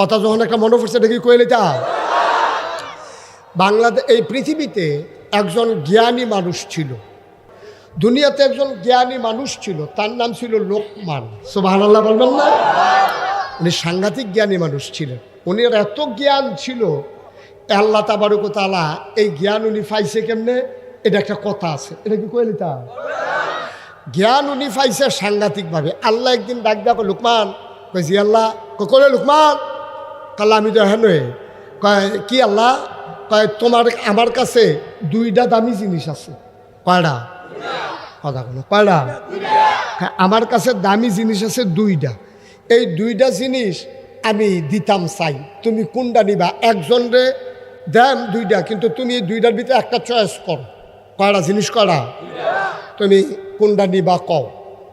কথা যখন একটা মনে পড়ছে দেখি কইলে তা বাংলাদেশ এই পৃথিবীতে একজন জ্ঞানী মানুষ ছিল। দুনিয়াতে একজন জ্ঞানী মানুষ ছিল, তার নাম ছিল লোকমান। সোবাহান আল্লাহ বলবেন না? উনি সাংঘাতিক জ্ঞানী মানুষ ছিলেন। উনি এত জ্ঞান ছিল, আল্লাহ তাবারুক তালা এই জ্ঞান উনি পাইছে কেমনে? এটা একটা কথা আছে। এটা কি কইলি জ্ঞান উনি পাইছে সাংঘাতিকভাবে। আল্লাহ একদিন ডাক ডাকো লুকমান। কয়েছি আল্লাহ। কলে লুকমান? কাল্লা আমি হ্যাঁ কয়, কি আল্লাহ? কয়, তোমার, আমার কাছে দুইটা দামি জিনিস আছে। কয়টা কথা কোনো কয়টা হ্যাঁ আমার কাছে দামি জিনিস আছে দুইটা এই দুইটা জিনিস আমি দিতাম চাই। তুমি কোনটা নিবা? একজন রে দেন দুইটা কিন্তু তুমি দুইটার ভিতরে একটা চয়েস করো। কয়টা জিনিস করা তুমি কোনটা নিবা কও।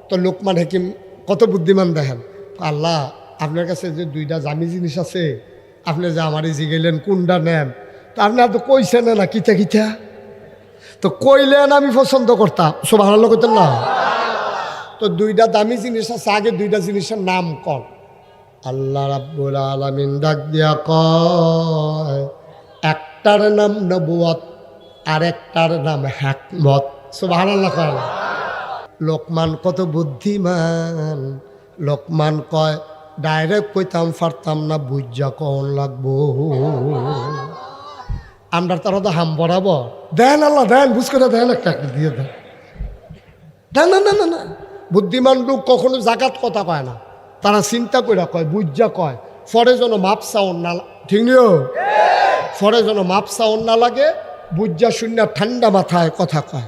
তো লোকমান হাকিম কত বুদ্ধিমান দেখেন। আল্লাহ আপনার কাছে যে দুইটা জামি জিনিস আছে, আপনি যে আমারই জিগেলেন কোনটা নেন? তা আপনি তো কইছেন না কিতা কিতা? তো কইলেন আমি পছন্দ করতাম। সব ভালো করতেন না? তো দুইটা দামি জিনিস আছে, আগে দুইটা জিনিসের নাম কর। আল্লাহ রাব্বুল আলামিন ডাক দিয়া কয়, একটার নাম নবুয়ত আর একটার নাম হ্যাকমত সুবহানাল্লাহ কয় লোকমান কত বুদ্ধিমান। লোকমান কয় ডাইরেক্ট কইতাম পারতাম না বুঝা কন লাগবো? আমরা তারা তো হাম বরাবর দেন আল্লাহ, দেন, বুঝ করে দেন, একটা দিয়ে দেন। না না না না বুদ্ধিমান লোক কখনো জাগাত কথা কয় না। তারা চিন্তা করে কয় বুঝা কয়, ফরে যেন মাপ চাউন না ঠিক নিও ফরে যেন মাপ চাউন না লাগে বুঝা শূন্য ঠান্ডা মাথায় কথা কয়।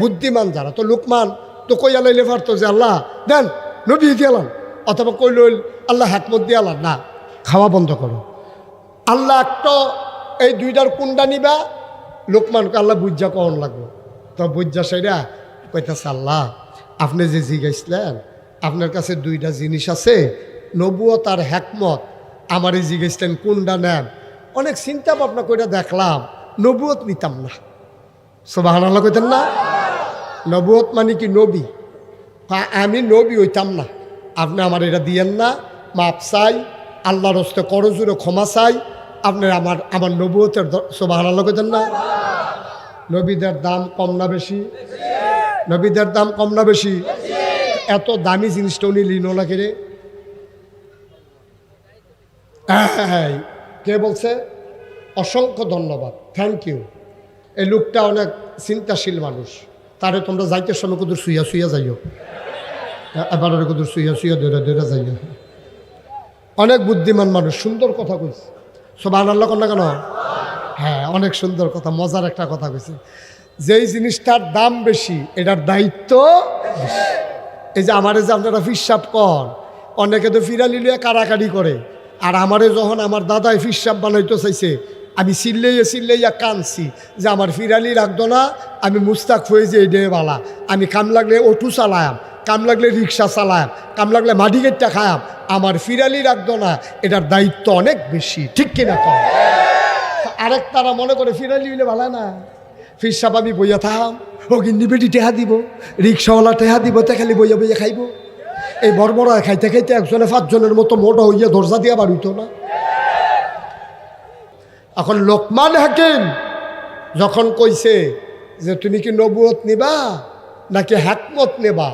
বুদ্ধিমান যারা, তো লোকমান, তো কই আলাইলে পারতো যে আল্লাহ, দেন, নবী দিয়ালাম অথবা কই লইল আল্লাহ হাকমত দিয়ালাম না, খাওয়া বন্ধ করো। আল্লাহ একটা এই দুইটার কুন্ডা নিবা লোকমানকে আল্লাহ বুঝা কখন লাগবো। তো বুঝা সেটা কইতাছে আল্লাহ, আপনি যে জিগাইছিলেন আপনার কাছে দুইটা জিনিস আছে, নবুয়ত আর হ্যাকমত আমারই জিগাইছিলেন কোনটা নেন। অনেক চিন্তা ভাবনা করে দেখলাম, নবুয়ত নিতাম না। সোবাহান আল্লাহ কইতেন না? নবুয়ত মানে কি নবী? আমি নবী হইতাম না। আপনি আমার এটা দিয়েন না, মাপ চাই, আল্লাহর হস্তে করজুরে ক্ষমা চাই, আপনি আমার আমার নবুয়তের আল্লাহ কইতেন না? নবীদের দাম কম না বেশি? নবীদের দাম কম না বেশি? এত দামি জিনিসটা উনি লিন লাগে রে? হ্যাঁ কে বলছে? অসংখ্য ধন্যবাদ থ্যাংক ইউ এই লোকটা অনেক চিন্তাশীল মানুষ, তারে তোমরা যাইতে সময় কুদুর শুইয়া শুইয়া যাইও। এবার কুদুর শুইয়া শুইয়া দৌড়া দৌড়া অনেক বুদ্ধিমান মানুষ, সুন্দর কথা কইছে। সব আনাল্লা কন্যা কেন? হ্যাঁ অনেক সুন্দর কথা, মজার একটা কথা কইছে। যেই জিনিসটার দাম বেশি, এটার দায়িত্ব। এই যে আমারে যে আপনারা ফিসাব কন অনেকে তো ফিরালি লিয়ে কারাকারি করে। আর আমারে যখন আমার দাদাই ফিসাব বানাইতে চাইছে, আমি চিল্লাইয়া চিল্লাইয়া কানছি যে আমার ফিরালি রাখতো না, আমি মুস্তাক হয়ে যে এই বালা আমি কাম লাগলে অটো চালায়াম। কাম লাগলে রিক্সা চালায়াম কাম লাগলে মাটি গেটটা খায়াম, আমার ফিরালি রাখতো না, এটার দায়িত্ব অনেক বেশি, ঠিক কিনা কম আরেক তারা মনে করে ফিরালি হইলে ভালো না। ফির সাপ আমি বইয়া থাম, ও গিন্নি বেটি টেহা দিব, রিক্সাওয়ালা টেহা দিব, তে খালি বইয়া বইয়া খাইব। এই বর্বরা খাইতে খাইতে একজনে পাঁচজনের মতো মোটা হইয়া দরজা দিয়া বাড়িত না। এখন লোকমান হাকিম যখন কইছে যে, তুমি কি নবুয়ত নিবা নাকি হ্যাকমত নেবা?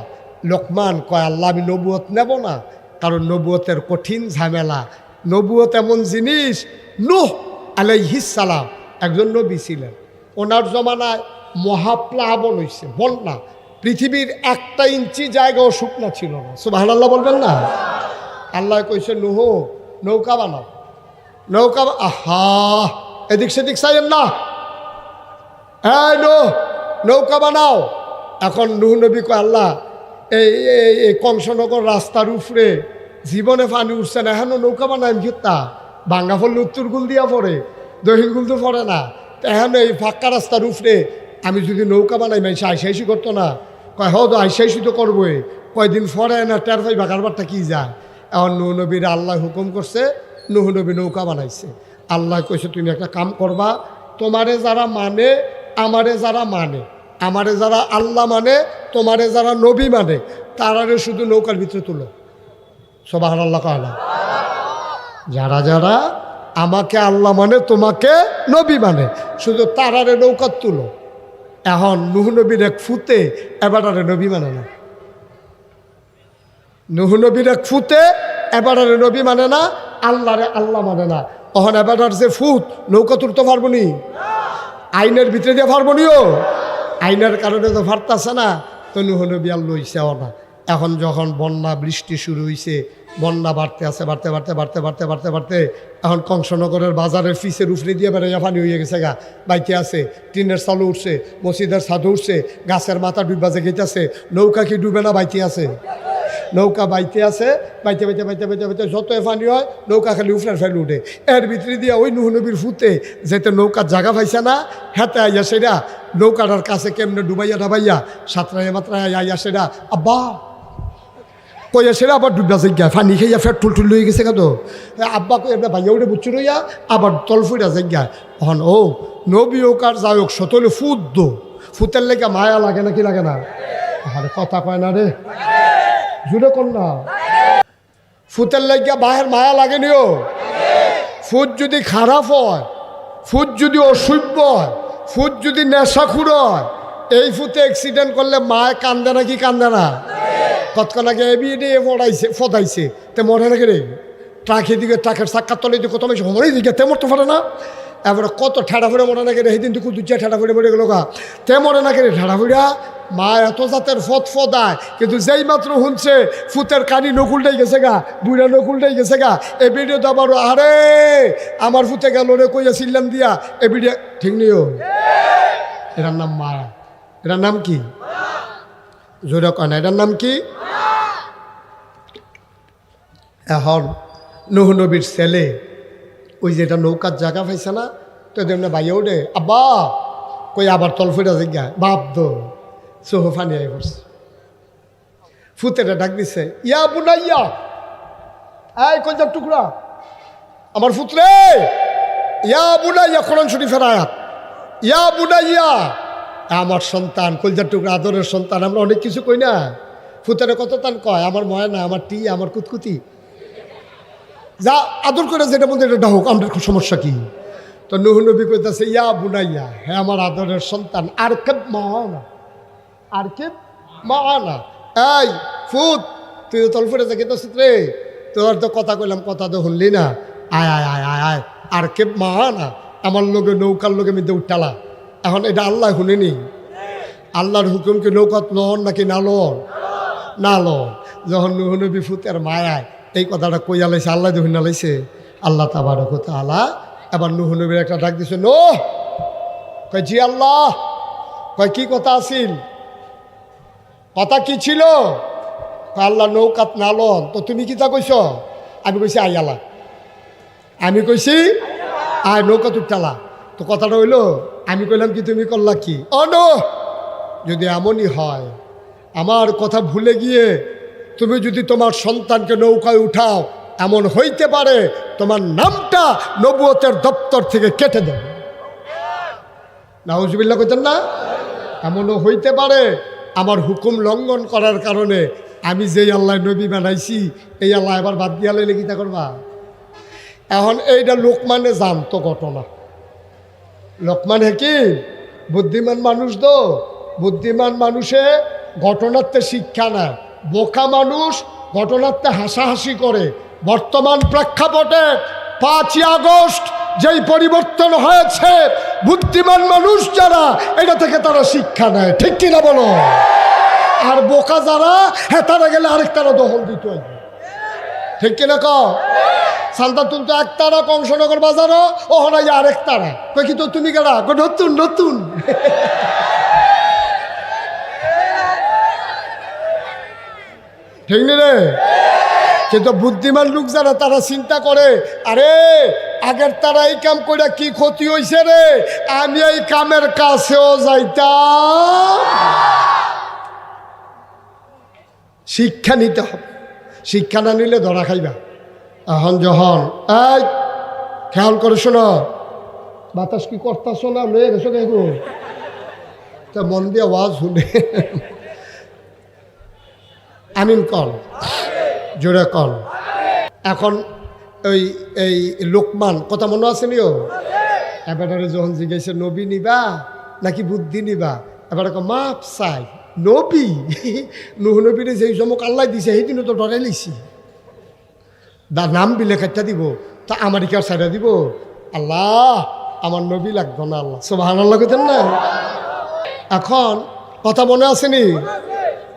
লোকমান কয়, আল্লাহ, আমি নবুয়ত নেব না। কারণ নবুয়তের কঠিন ঝামেলা। নবুয়ত এমন জিনিস, নুহ আলাইহিসালাম একজন নবী ছিলেন। ওনার জমানায় মহাপ্লাবন হয়েছে বন্যা পৃথিবীর একটা ইঞ্চি জায়গাও শুকনা ছিল না। সুবাহ আল্লাহ বলবেন না? আল্লাহ কইছে, নুহ, নৌকা বানাও। নৌকা আহা! এদিক সেদিক চাইয়েন না। হ্যাঁ নৌকা বানাও। এখন নুহ নবী কয়, আল্লাহ এই, এই- কংসনগর রাস্তার উপরে জীবনে পানি উঠছে না, এখন নৌকা বানাই ঘিরতা ভাঙ্গা ফল উত্তর গুল দিয়া পড়ে দক্ষিণ গুল তো পড়ে না। এখন এই ফাঁকা রাস্তার উপরে আমি যদি নৌকা বানাই মানে আইসাইসি করতো না। কয় হো তো আইসাইসি তো করবোই। কয়দিন পরে না টের পাই বাকারবারটা কি যায়? এখন নুহ নবীর আল্লাহ হুকুম করছে, নুহ নবী নৌকা বানাইছে। আল্লাহ কইছে, তুমি একটা কাম করবা, তোমারে যারা মানে আমারে যারা মানে। আমারে যারা আল্লাহ মানে তোমারে যারা নবী মানে তারারে শুধু নৌকার ভিতরে তুলো। সবাহ আল্লাহ কালা যারা যারা আমাকে আল্লাহ মানে তোমাকে নবী মানে শুধু তারারে নৌকার তুলো। এখন নুহ নবীর এক ফুতে এবারে নবী মানে না। নুহ নবীর এক ফুতে এবারে নবী মানে না, আল্লাহরে আল্লাহ মানে না। অহন এবার যে ফুত, নৌকা তুলতে পারব নি? আইনের ভিতরে দিয়ে পারব নিও? আইনের কারণে তো ফারতাছে না, তো নুহ নবী আর লইছেও না। এখন যখন বন্যা, বৃষ্টি শুরু হয়েছে বন্যা বাড়তে আছে, বাড়তে বাড়তে বাড়তে বাড়তে বাড়তে বাড়তে, এখন কংসনগরের বাজারের ফিসের উফরে দিয়ে বেড়াইয়া পানি হয়ে গেছে গা। বাইকে আছে, টিনের চালু উঠছে, মসজিদের ছাদু উঠছে, গাছের মাথা ডুববাজে গেতেছে নৌকা কি ডুবে না বাইতে আছে? নৌকা বাইতে আছে, বাইতে বাইতে বাইতে বাইতে বাইতে, যত পানি হয়, নৌকা খালি উফরার ফেলে উঠে। এর ভিতরে দিয়ে ওই নুহনবীর ফুতে যেতে নৌকার জায়গা পাইছে না হেতে আইয়া সেটা নৌকাটার কাছে কেমনে ডুবাইয়া ডাবাইয়া সাঁতরাইয়া মাত্রায় আইয়া সেটা, আব্বা! কইয়া সেটা আবার ডুববা যাইয়া ফানি খাইয়া ফের টুল টুল লয়ে গেছে তো। আব্বা কই এবার ভাইয়া উঠে বুচ্ছু রইয়া আবার তল ফুইরা যাইয়া হন ও, নবী ওকার হোক সতলে ফুদ দো। ফুতের লেগে মায়া লাগে না কি লাগে না? আরে কথা কয় না রে। জুড়ে না ফুতের লাগিয়া বাহের মায়া লাগেনিও ফুট যদি খারাপ হয় ফুট যদি অসভ্য হয় ফুট যদি নেশাখুর হয়, এই ফুতে অ্যাক্সিডেন্ট করলে মায় কান্দে না কি কান্দে না? কতক্ষণ আগে এবি দিয়ে ফোড়াইছে ফদাইছে তে মরে নাকি রে? ট্রাক দিকে ট্রাকের চাক্কার তলে দিকে বেশি সময় দিকে। তে তো পারে না। এবারে কত ঠেড়া ফুড়ে মরে নাকি সেদিন তো কুদুচিয়া ঠেড়া ফুড়ে মরে গেল তে মরে নাকি ঠেড়া ফুড়া? মা, এত জাতের ফত ফদায়। কিন্তু যেই মাত্র শুনছে, ফুতের কানি নকুলটাই গেছে গা, বুড়া নকুলটাই গেছে গা। এ ভিডিও তো আবার আরে, আমার ফুতে গেল রে, কইয়া ছিলাম দিয়া। এ ভিডিও, ঠিক নেই ও? এটার নাম মা। এটার নাম কি? জোরে কয় না, এটার নাম কি? এখন নুহ নবীর ছেলে। ওই যেটা নৌকার জায়গা পাইছে না, তো তেমনি ভাইয়া ওঠে আব্বা, কই আবার তল ফুটা জিজ্ঞা বাপ দো সোহ ফানি আই পড়ছে। ফুতেটা ডাক দিছে, ইয়া বুনাইয়া, এই কইজার টুকরা? আমার ফুতরে, ইয়া বুনাইয়া, কোরআন শরীফের আয়াত, ইয়া বুনাইয়া। আমার সন্তান কলজার টুকরা, আদরের সন্তান, আমরা অনেক কিছু কই না। ফুতের কত তান কয়? আমার ময়না, আমার টি, আমার কুতকুতি। যা আদর করে যেটা বলতে এটা হোক আমাদের সমস্যা কি? তো নুহ নবী কইতাছে, ইয়া বুনাইয়া হ্যাঁ আমার আদরের সন্তান, আর কেব মানা আর কেব মানা এই ফুত, তুই তো তলফুরে যাকে তো রে, তোর তো কথা কইলাম, কথা তো শুনলি না, আয় আয় আয় আয় আয়, আর কেব মানা আমার লোকে নৌকার লোকে মিতে উঠালা, এখন এটা আল্লাহ শুনেনি আল্লাহর হুকুমকে নৌকাত লন নাকি না লন না লন যখন নুহনবী ফুতের মায়ায় এই কথাটা কইয়া আলাইছে? আল্লাহ দেখুন না লাইছে। আল্লাহ তাবার আল্লাহ এবার নুহনবীর একটা ডাক দিছে নো কয়, জি আল্লাহ। কয়, কি কথা আছিল? কথা কি ছিল? আল্লাহ নৌকাত না লন তো তুমি কি তা কইছ? আমি কইছি আল্লাহ আমি কইছি আয় নৌকা তুটালা তো কথাটা হইল, আমি কইলাম কি তুমি করলা কি? ও নো যদি এমনই হয়, আমার কথা ভুলে গিয়ে তুমি যদি তোমার সন্তানকে নৌকায় উঠাও, এমন হইতে পারে তোমার নামটা নবুয়তের দপ্তর থেকে কেটে দেবে। নাউজবিল্লা কইতেন না? এমনও হইতে পারে আমার হুকুম লঙ্ঘন করার কারণে আমি যেই আল্লাহ নবী বানাইছি, এই আল্লাহ এবার বাদ দিয়া লইলে কিতা করবা? এখন এইটা লোকমানে জানতো ঘটনা। লোকমান কি? বুদ্ধিমান মানুষ তো। বুদ্ধিমান মানুষে ঘটনাতে শিক্ষা নেয়। বোকা মানুষ ঘটনাতে হাসাহাসি করে। বর্তমান প্রেক্ষাপটে পাঁচই আগস্ট যেই পরিবর্তন হয়েছে, বুদ্ধিমান মানুষ যারা, এটা থেকে তারা শিক্ষা নেয়। ঠিক কিনা বলো? আর বোকা যারা হ্যাঁ তারা গেলে আরেক তারা দখল দিত ঠিক কিনা ক সান্তা তুমি তো এক তারা কংসনগর বাজারও ও হনাই আরেক তারা কি তো তুমি কই নতুন নতুন। ঠিক নি রে? কিন্তু বুদ্ধিমান লোক যারা, তারা চিন্তা করে, আরে, আগের তারা এই কাম করে কি ক্ষতি হয়েছে রে? আমি এই কামের কাছেও যাইতাম। শিক্ষা নিতে হবে। শিক্ষা না নিলে ধরা খাইবা। এখন যখন এই, খেয়াল করে শোনো। বাতাস কি করতাছ না? লয়ে গেছো দেখো তা মন দিয়ে আওয়াজ শুনে। আমিন কল, জোরে কল। এখন ওই, এই লোকমান, কথা মনে আছে নিও? এবারে যখন জিজ্ঞাসা, নবী নিবা নাকি বুদ্ধি নিবা? এবার মাপ চাই, নবী? নুহ নবীরে যেই জমক আল্লাহ দিছে সেই দিনও তো ডরাই লিছি দা নাম বিলে খাইটা দিব, তা আমেরিকার সাইডে দিব। আল্লাহ, আমার নবী লাগতো না আল্লাহ। সব আল্লাহ কেতেন না? এখন কথা মনে আসেনি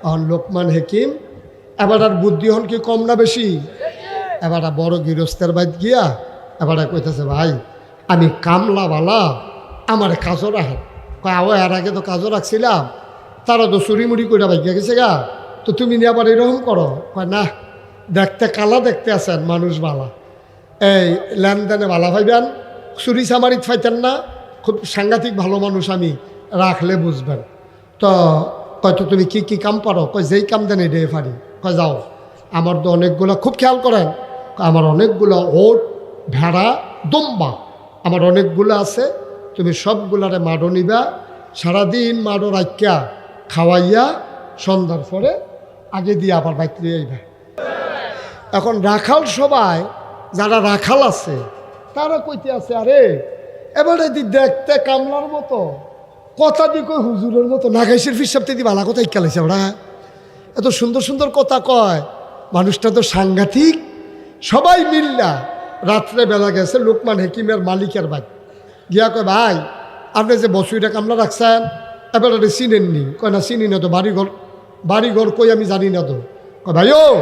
এখন লোকমান হেকিম এবার বুদ্ধি হন কি কম না বেশি? এবার বড় গৃহস্থের বাইত গিয়া এবার কইতেছে, ভাই, আমি কামলা বালা, আমার কাজও রাখে কয় এর আগে তো কাজও রাখছিলাম তারা তো চুরি মুড়ি করে বাইকে গেছে গা, তো তুমি নিয়ে আবার এরকম করো? কয়, না, দেখতে কালা দেখতে আছেন মানুষ বালা। এই লেনদেনে বালা ভাইবেন, চুরি চামারিত ফাইতেন না, খুব সাংঘাতিক ভালো মানুষ আমি, রাখলে বুঝবেন। তো কয়তো তুমি কি কি কাম পারো? কয়, যেই কাম দেন এটাই পারি। যাও। আমার তো অনেকগুলো খুব খেয়াল করেন, আমার অনেকগুলো ওট, ভেড়া, দম্বা, আমার অনেকগুলো আছে, তুমি সবগুলারে মাডো নিবা, সারাদিন মাডো রাখিয়া খাওয়াইয়া সন্ধ্যার পরে আগে দিয়ে আবার বাইক আইবা। এখন রাখাল সবাই, যারা রাখাল আছে, তারা কইতে আছে, আরে, এবারে দি দেখতে কামলার মতো, কথা দি কই হুজুরের মতো, নাগাইশের ফিসাবতে দি বালা কথা ইকালাইছে ওরা। এত সুন্দর সুন্দর কথা কয়। মানুষটা তো সাংঘাতিক। সবাই মিল্লা। রাত্রে বেলা গেছে লোকমান হেকিমের মালিকের বাড়ি। গিয়া কয়, ভাই, আপনি যে বসুইটা কামলা রাখছেন এবার এটা চিনেননি। কয়, না, চিনি না তো, বাড়িঘর বাড়িঘর কই আমি জানি না তো। কয়, ভাই, ও,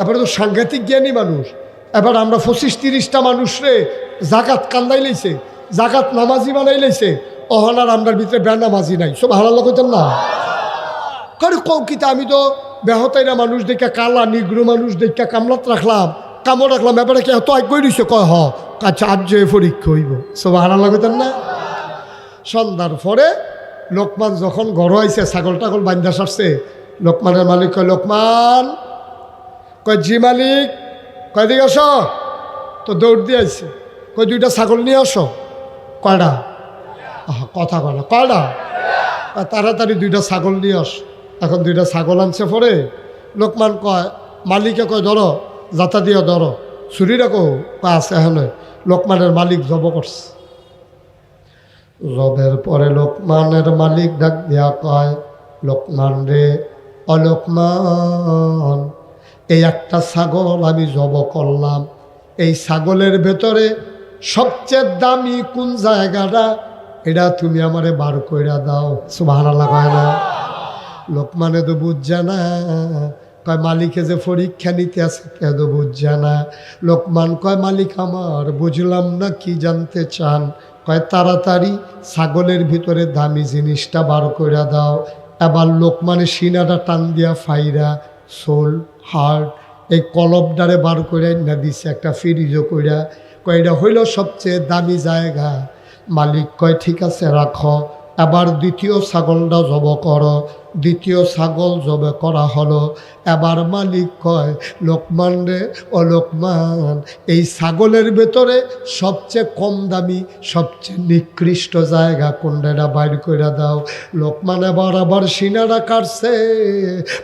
এবারে তো সাংঘাতিক জ্ঞানী মানুষ। এবার আমরা পঁচিশ তিরিশটা মানুষ রে জাকাত কান্দাই লাইছে, জাকাত নামাজি বানাই লাইছে। অহনার আমরার ভিতরে বেনামাজি নাই। সব হারাল কইতেন না। করে কৌকিতা আমি তো বেহতাইরা মানুষ দেখা কালা, নিগ্র মানুষ দেখা কামলাত রাখলাম। কামড় রাখলাম এবারে কে এত আগ দিছে কয়, হ। কাছে আজ যে পরীক্ষা হইব। সব হারাল কইতেন না? সন্ধ্যার পরে লোকমান যখন ঘর আইছে, ছাগল টাগল বান্ধা সারছে, লোকমানের মালিক কয়, লোকমান! কয়, জি মালিক! কয় দিকে আস। তো দৌড় দিয়ে আইছে। কয়, দুইটা ছাগল নিয়ে আসো। কয়টা কথা কয় না। কয়টা তাড়াতাড়ি দুইটা ছাগল নিয়ে আস। এখন দুইটা ছাগল আনছে পরে, লোকমান কয়, মালিকে কয়, ধরো, যাতা দিয়ে ধরো। রাখো কয়, আছে হ্যাঁ লোকমানের মালিক জব করছে। জবের পরে লোকমানের মালিক ডাক দিয়া কয়, লোকমান রে অলোকমান এই একটা ছাগল আমি জব করলাম। এই ছাগলের ভেতরে সবচেয়ে দামি কোন জায়গাটা, এটা তুমি আমারে বার কইরা দাও। সুবাহ কয় না। লোকমানে তো বুঝছে না। কয়, মালিকে যে পরীক্ষা নিতে কে তো বুঝছে না। লোকমান কয়, মালিক আমার, বুঝলাম না কি জানতে চান। কয়, তাড়াতাড়ি ছাগলের ভিতরে দামি জিনিসটা বার করে দাও। এবার লোকমানে সিনাটা টান দিয়া ফাইরা সোল হার্ট এই কলবডারে বার করে না দিছে একটা ফ্রিজও কইরা। কয়, এটা হইল সবচেয়ে দামি জায়গা। মালিক কয়, ঠিক আছে, রাখো। এবার দ্বিতীয় ছাগলটা জব করো। দ্বিতীয় ছাগল জবে করা হলো। এবার মালিক কয়, লোকমান রে, ও লোকমান, এই ছাগলের ভেতরে সবচেয়ে কম দামি, সবচেয়ে নিকৃষ্ট জায়গা কোনটা? বাইর করে দাও। লোকমান এবার আবার সিনারা কাটছে।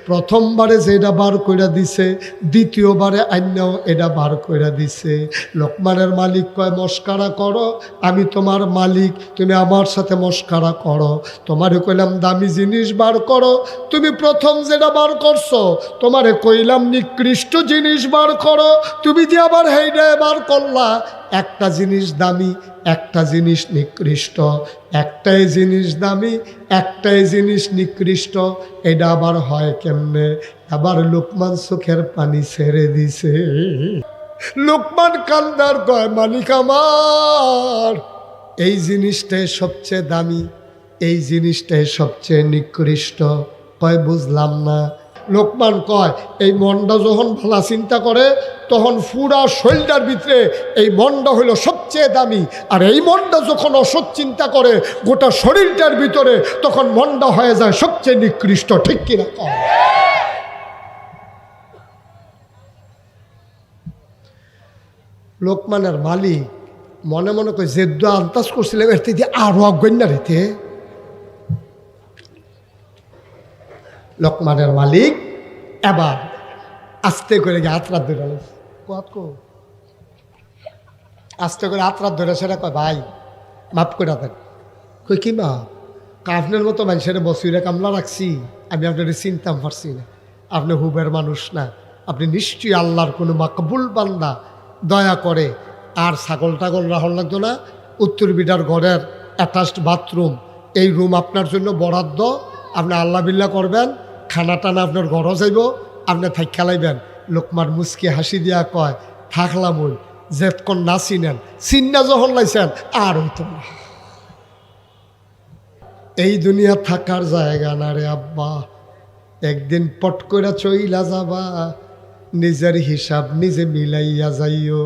প্রথমবারে যেটা বার করে দিছে, দ্বিতীয়বারে আইনাও এটা বার করে দিছে। লোকমানের মালিক কয়, মস্কারা করো, আমি তোমার মালিক, তুমি আমার সাথে মস্কারা করো। তোমারে কইলাম, দামি জিনিস বার করো তুমি প্রথম যেটা বার করছ, তোমারে কইলাম নিকৃষ্ট জিনিস বার করো, তুমি যে আবার হেইডা বার করলা, একটা জিনিস দামি, একটা জিনিস নিকৃষ্ট, একটাই জিনিস দামি, একটাই জিনিস নিকৃষ্ট, এটা আবার হয় কেমনে? আবার লোকমান চোখের পানি ছেড়ে দিছে। লোকমান কান্দার কয়, মালিক আমার, এই জিনিসটাই সবচেয়ে দামি এই জিনিসটাই সবচেয়ে নিকৃষ্ট। কয়, বুঝলাম না। লোকমান কয়, এই মনটা যখন ভালা চিন্তা করে, তখন পুরা শরীরটার ভিতরে এই মনটা হইল সবচেয়ে দামি। আর এই মনটা যখন অসৎ চিন্তা করে, গোটা শরীরটার ভিতরে, তখন মনটা হয়ে যায় সবচেয়ে নিকৃষ্ট, ঠিক কিনা কয়? লোকমানের মালিক মনে মনে করে জেদ্দু আন্দাজ করছিলাম এর থেকে আরও অজ্ঞান্য রেতে। লোকমানের মালিক এবার আস্তে করে গিয়ে হাত রাত ধরে কত আস্তে করে হাত রাত ধরে সেটা কয়, ভাই, মাফ করে দেন। কই কি মা আপনার মতো মানুষের বসিরে কামলা রাখছি, আমি আপনার চিনতাম পারছি না। আপনি হুবের মানুষ না। আপনি নিশ্চয়ই আল্লাহর কোনো মাকবুল বান্দা। দয়া করে আর ছাগল টাগল রাহল লাগতো না। উত্তর বিডার ঘরের অ্যাটাচড বাথরুম এই রুম আপনার জন্য বরাদ্দ। আপনি আল্লাহ বিল্লাহ করবেন। খানা টানা আপনার ঘরও যাইব, আপনি থাক খেলাইবেন লোকমার মুসকি হাসি দিয়া কয় থাকলাম ওই জেতকন না চিনেন, চিন্না যখন লাইছেন, আর এই দুনিয়া থাকার জায়গা না রে আব্বা। একদিন পট করে চইলা যাবা, নিজের হিসাব নিজে মিলাইয়া যাইও।